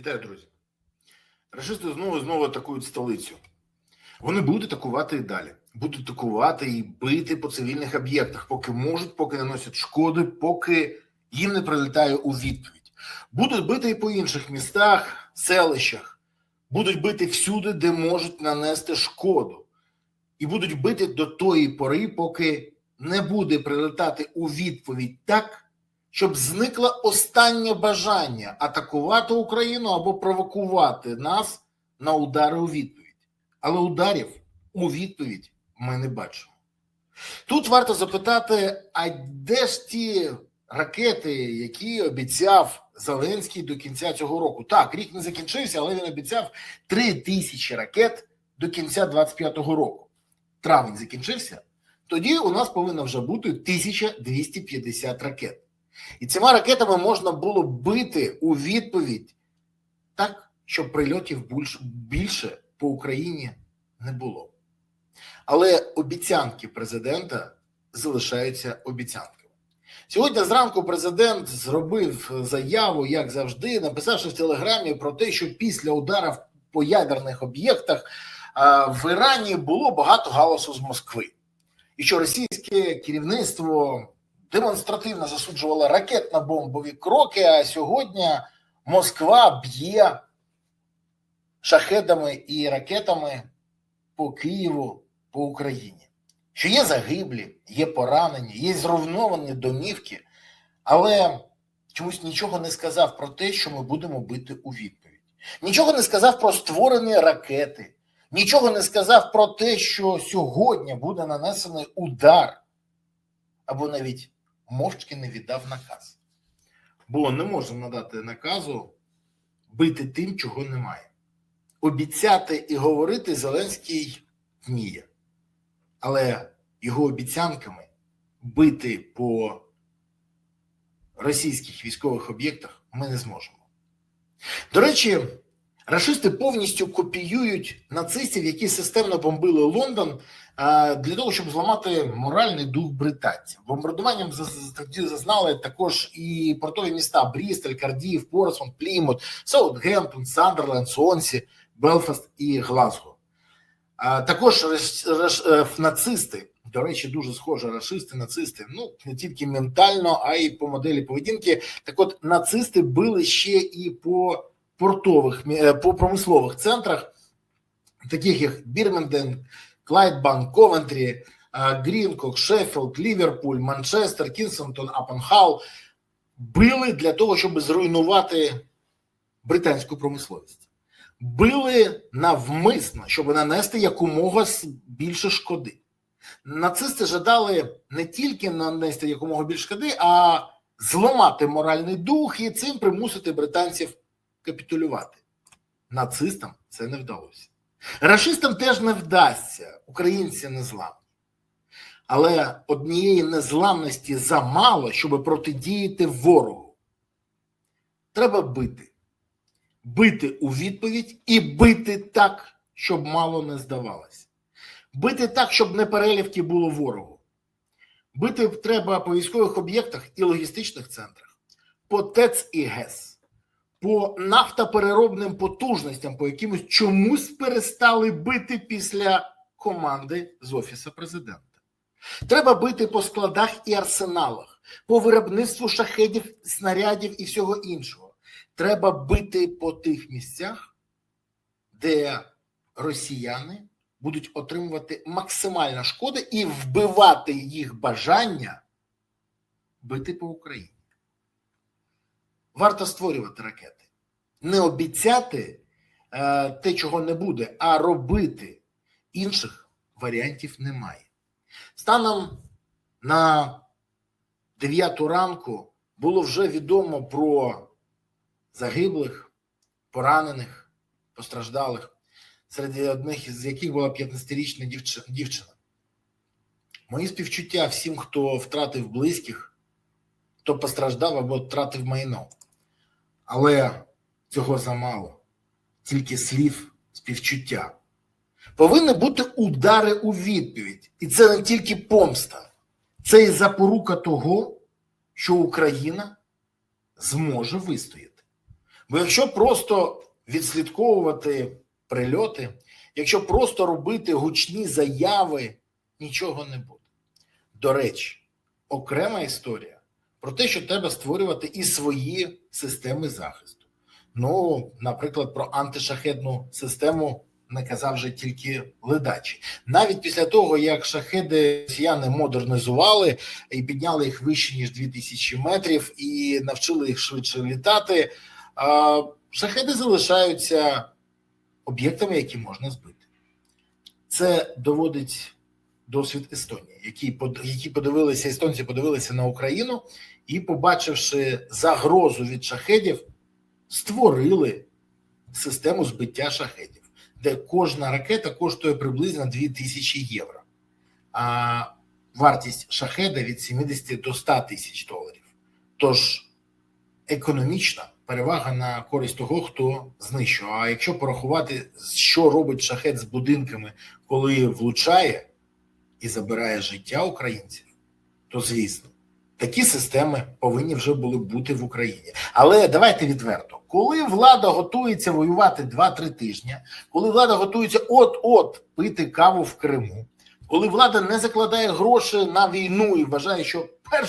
Вітаю, друзі. Рашисти знову знову атакують столицю. Вони будуть атакувати і далі. Будуть атакувати і бити по цивільних об'єктах, поки можуть, поки наносять шкоди, поки їм не прилітає у відповідь. Будуть бити і по інших містах, селищах, будуть бити всюди, де можуть нанести шкоду, і будуть бити до тої пори, поки не буде прилетати у відповідь так, щоб зникло останнє бажання атакувати Україну або провокувати нас на удари у відповідь. Але ударів у відповідь ми не бачимо. Тут варто запитати: а де ж ті ракети, які обіцяв Зеленський до кінця цього року? Так, рік не закінчився, але він обіцяв 3 тисячі ракет до кінця 25-го року. Травень закінчився. Тоді у нас повинно вже бути 1250 ракет. І цими ракетами можна було бити у відповідь так, щоб прильотів більше по Україні не було. Але обіцянки президента залишаються обіцянками. Сьогодні зранку президент зробив заяву, як завжди, написавши в телеграмі про те, що після ударів по ядерних об'єктах в Ірані було багато галасу з Москви, і що російське керівництво демонстративно засуджувало ракетно-бомбові кроки. А сьогодні Москва б'є шахедами і ракетами по Києву, по Україні. Що є загиблі, є поранені, є зруйновані домівки, але чомусь нічого не сказав про те, що ми будемо бити у відповідь. Нічого не сказав про створені ракети, нічого не сказав про те, що сьогодні буде нанесений удар, або навіть мовчки не віддав наказ. Бо не можемо надати наказу бити тим, чого немає. Обіцяти і говорити Зеленський вміє, але його обіцянками бити по російських військових об'єктах ми не зможемо. До речі, рашисти повністю копіюють нацистів, які системно бомбили Лондон для того, щоб зламати моральний дух британців. Бомбардуванням зазнали також і портові міста Брістоль, Кардіїв, Порсмонт, Плімут, Саутгемптон, Сандерленд, Сонсі, Белфаст і Глазго. Також нацисти, до речі, дуже схожі расисти, нацисти, ну не тільки ментально, а й по моделі поведінки. Так, от нацисти били ще і по портових по промислових центрах, таких як Бірменден, Клайдбанк, Ковентрі, Грінкок, Шеффілд, Ліверпуль, Манчестер, Кінсентон, Апенхал били для того, щоб зруйнувати британську промисловість. Били навмисно, щоб нанести якомога більше шкоди. Нацисти жадали не тільки нанести якомога більше шкоди, а зламати моральний дух і цим примусити британців капітулювати. Нацистам це не вдалося. Рашистам теж не вдасться, українці не зламні. Але однієї незламності замало, щоб протидіяти ворогу. Треба бити. Бити у відповідь і бити так, щоб мало не здавалося. Бити так, щоб не перелівки було ворогу. Бити треба по військових об'єктах і логістичних центрах, по ТЕЦ і ГЕС по нафтопереробним потужностям, по якимось чомусь перестали бити після команди з офісу президента. Треба бити по складах і арсеналах, по виробництву шахедів, снарядів і всього іншого. Треба бити по тих місцях, де росіяни будуть отримувати максимальну шкоду і вбивати їх бажання бити по Україні. Варто створювати ракети, не обіцяти е, те, чого не буде, а робити інших варіантів немає. Станом на 9 ранку було вже відомо про загиблих, поранених, постраждалих, серед одних з яких була 15-річна дівчина. Мої співчуття всім, хто втратив близьких, хто постраждав або втратив майно. Але цього замало, тільки слів співчуття. Повинні бути удари у відповідь. І це не тільки помста, це і запорука того, що Україна зможе вистояти. Бо якщо просто відслідковувати прильоти, якщо просто робити гучні заяви, нічого не буде. До речі, окрема історія про те, що треба створювати і свої системи захисту. Ну, наприклад, про антишахедну систему не казав вже тільки ледачі. Навіть після того, як шахеди росіяни модернізували і підняли їх вище ніж 2000 метрів, і навчили їх швидше літати, шахеди залишаються об'єктами, які можна збити. Це доводить досвід Естонії, які які подивилися естонці, подивилися на Україну і, побачивши загрозу від шахедів, створили систему збиття шахедів, де кожна ракета коштує приблизно 2000 євро, а вартість шахеда від 70 до 100 тисяч доларів. Тож економічна перевага на користь того, хто знищує. А якщо порахувати, що робить шахет з будинками, коли влучає і забирає життя українців, то звісно, такі системи повинні вже були бути в Україні. Але давайте відверто, коли влада готується воювати 2-3 тижні, коли влада готується от-от пити каву в Криму, коли влада не закладає гроші на війну і вважає, що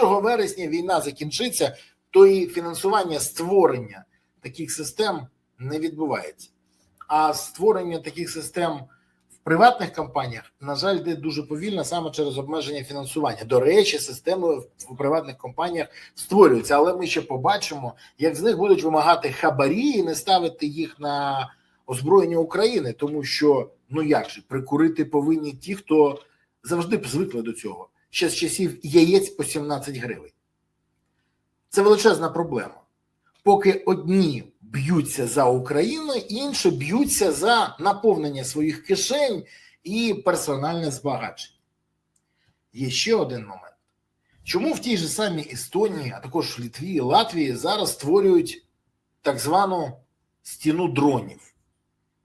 1 вересня війна закінчиться, то і фінансування створення таких систем не відбувається. А створення таких систем приватних компаніях, на жаль, йде дуже повільно саме через обмеження фінансування. До речі, системи в приватних компаніях створюються, але ми ще побачимо, як з них будуть вимагати хабарі і не ставити їх на озброєння України, тому що ну як же прикурити повинні ті, хто завжди звикли до цього ще з часів яєць по 17 гривень. Це величезна проблема. Поки одні б'ються за Україну, інші б'ються за наповнення своїх кишень і персональне збагачення. Є ще один момент. Чому в тій же самій Естонії, а також в Літві і Латвії зараз створюють так звану стіну дронів?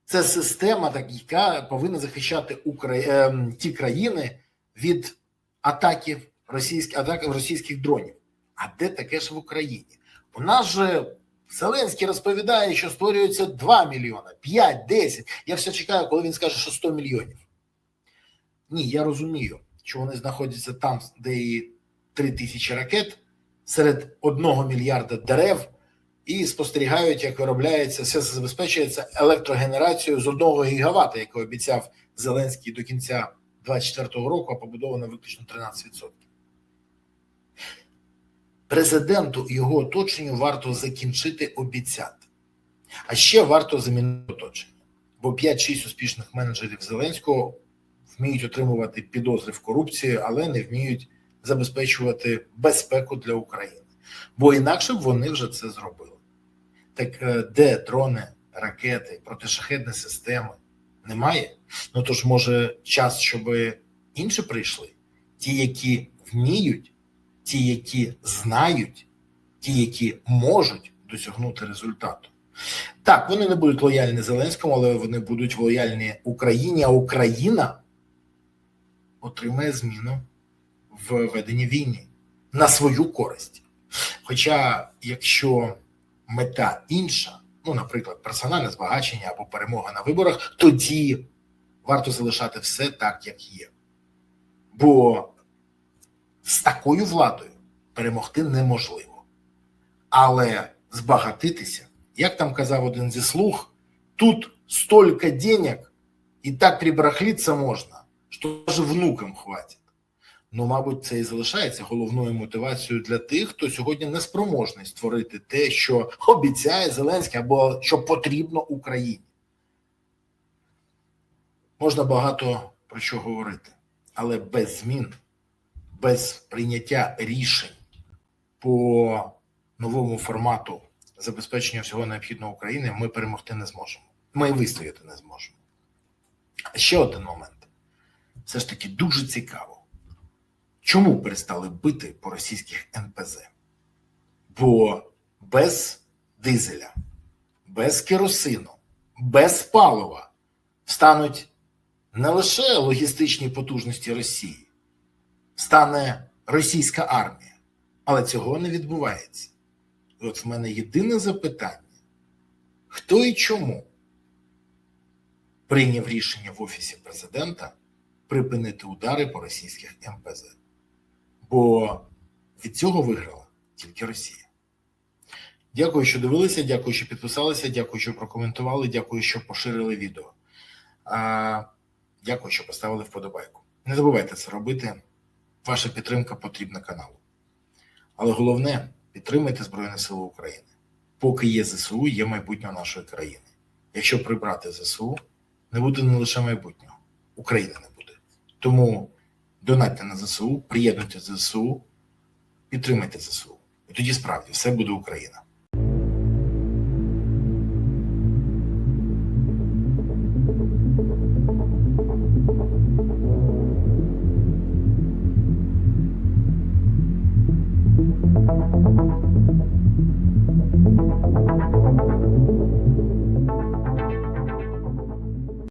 Це система, яка повинна захищати Укра... е, ті країни від атаків російських атак російських дронів. А де таке ж в Україні? У нас же Зеленський розповідає, що створюється 2 мільйони, 5, 10. Я все чекаю, коли він скаже, що 100 мільйонів. Ні, я розумію, що вони знаходяться там, де і 3 тисячі ракет серед 1 мільярда дерев, і спостерігають, як виробляється, все забезпечується електрогенерацією з 1 гігавата, яку обіцяв Зеленський до кінця 2024 року, а побудовано виключно 13%. Президенту і його оточенню варто закінчити обіцяти. А ще варто замінити оточення. Бо 5-6 успішних менеджерів Зеленського вміють отримувати підозри в корупції, але не вміють забезпечувати безпеку для України. Бо інакше б вони вже це зробили. Так е, де дрони, ракети, протишахедні системи? Немає. Ну тож, може, час, щоб інші прийшли, ті, які вміють ті, які знають, ті, які можуть досягнути результату. Так, вони не будуть лояльні Зеленському, але вони будуть лояльні Україні, а Україна отримає зміну в веденні війни на свою користь. Хоча, якщо мета інша, ну, наприклад, персональне збагачення або перемога на виборах, тоді варто залишати все так, як є. Бо з такою владою перемогти неможливо. Але збагатитися, як там казав один зі слуг, тут столько денег, і так прибрахліться можна, що навіть внукам хватить. Ну, мабуть, це і залишається головною мотивацією для тих, хто сьогодні не спроможний створити те, що обіцяє Зеленський, або що потрібно Україні. Можна багато про що говорити, але без змін без прийняття рішень по новому формату забезпечення всього необхідного України ми перемогти не зможемо. Ми вистояти не зможемо. Ще один момент. Все ж таки дуже цікаво, чому перестали бити по російських НПЗ? Бо без дизеля, без керосину, без палива стануть не лише логістичні потужності Росії стане російська армія, але цього не відбувається. І от в мене єдине запитання: хто і чому прийняв рішення в Офісі президента припинити удари по російських МПЗ. Бо від цього виграла тільки Росія. Дякую, що дивилися, дякую, що підписалися, дякую, що прокоментували, дякую, що поширили відео. Дякую, що поставили вподобайку. Не забувайте це робити. Ваша підтримка потрібна каналу. Але головне підтримайте Збройні Сили України. Поки є ЗСУ, є майбутнє нашої країни. Якщо прибрати ЗСУ, не буде не лише майбутнього, України не буде. Тому донатьте на ЗСУ, приєднуйте ЗСУ, підтримайте ЗСУ. І тоді справді все буде Україна.